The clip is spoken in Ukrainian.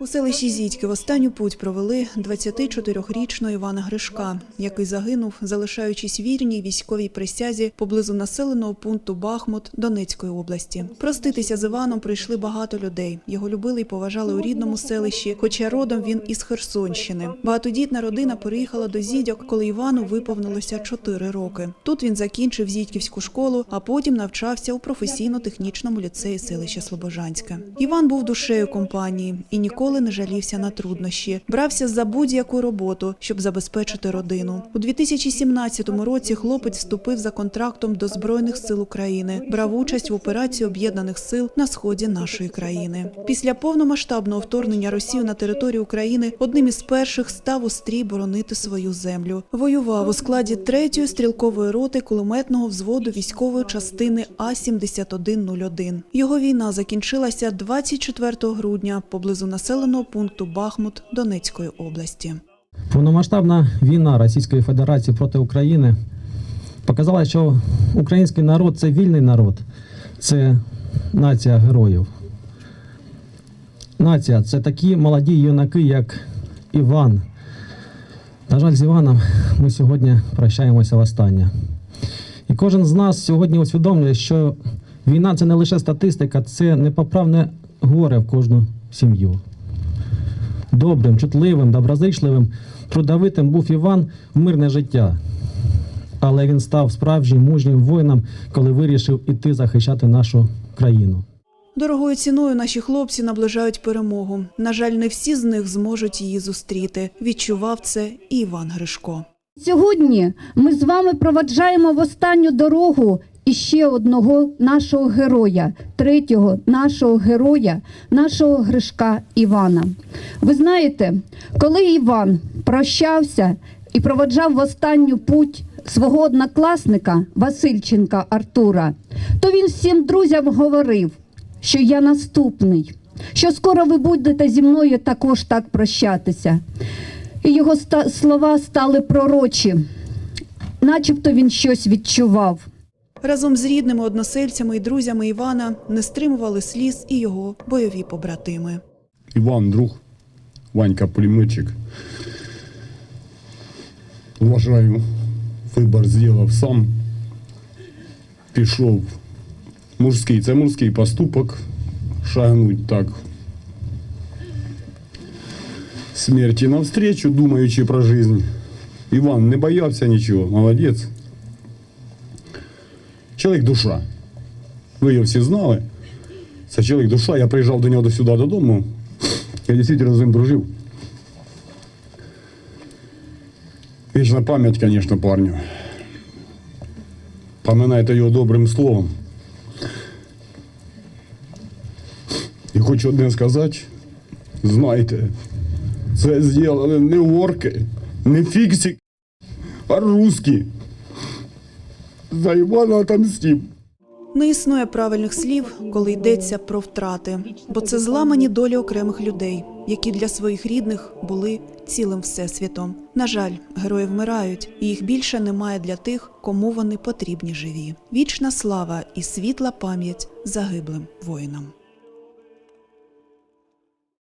У селищі Зідьки в останню путь провели 24-річного Івана Гришка, який загинув, залишаючись вірній військовій присязі поблизу населеного пункту Бахмут Донецької області. Проститися з Іваном прийшли багато людей. Його любили і поважали у рідному селищі, хоча родом він із Херсонщини. Багатодітна родина переїхала до Зідьок, коли Івану виповнилося 4 роки. Тут він закінчив Зідьківську школу, а потім навчався у професійно-технічному ліцеї селища Слобожанське. Іван був душею компанії і ніколи не жалівся на труднощі. Брався за будь-яку роботу, щоб забезпечити родину. У 2017 році хлопець вступив за контрактом до Збройних сил України, брав участь в операції об'єднаних сил на сході нашої країни. Після повномасштабного вторгнення Росії на територію України одним із перших став у стрій боронити свою землю. Воював у складі 3-ї стрілкової роти кулеметного взводу військової частини А-7101. Його війна закінчилася 24 грудня поблизу населеного пункту Бахмут Донецької області. Повномасштабна війна Російської Федерації проти України показала, що український народ це вільний народ, це нація героїв. Нація це такі молоді юнаки, як Іван. На жаль, з Іваном ми сьогодні прощаємося востаннє. І кожен з нас сьогодні усвідомлює, що війна це не лише статистика, це непоправне горе в кожну сім'ю. Добрим, чутливим, доброзичливим, трудовитим був Іван в мирне життя. Але він став справжнім мужнім воїном, коли вирішив іти захищати нашу країну. Дорогою ціною наші хлопці наближають перемогу. На жаль, не всі з них зможуть її зустріти. Відчував це і Іван Гришко. Сьогодні ми з вами проваджаємо в останню дорогу іще одного нашого героя, третього нашого героя, нашого Гришка Івана. Ви знаєте, коли Іван прощався і проваджав в останню путь свого однокласника Васильченка Артура, то він всім друзям говорив, що я наступний, що скоро ви будете зі мною також так прощатися. І його ста- слова стали пророчі, начебто він щось відчував. Разом з рідними односельцями і друзями Івана не стримували сліз і його бойові побратими. Іван, друг, Ванька пулеметчик. Вважаю, вибір зробив сам. Пішов мужський, це мужський поступок. Шагнуть так. Смерті навстречу, думаючи про жизнь. Іван не боявся нічого, молодець. Чоловік душа. Ви його всі знали. Це чоловік душа. Я приїжджав до нього до сюди додому. Я дійсно з ним дружив. Вічна пам'ять, звісно, парню. Поминайте його добрим словом. І хочу одне сказати, знайте, це зробили не орки, не фіксик, а русські. За Івана отомстим. Не існує правильних слів, коли йдеться про втрати, бо це зламані долі окремих людей, які для своїх рідних були цілим всесвітом. На жаль, герої вмирають, і їх більше немає для тих, кому вони потрібні живі. Вічна слава і світла пам'ять загиблим воїнам.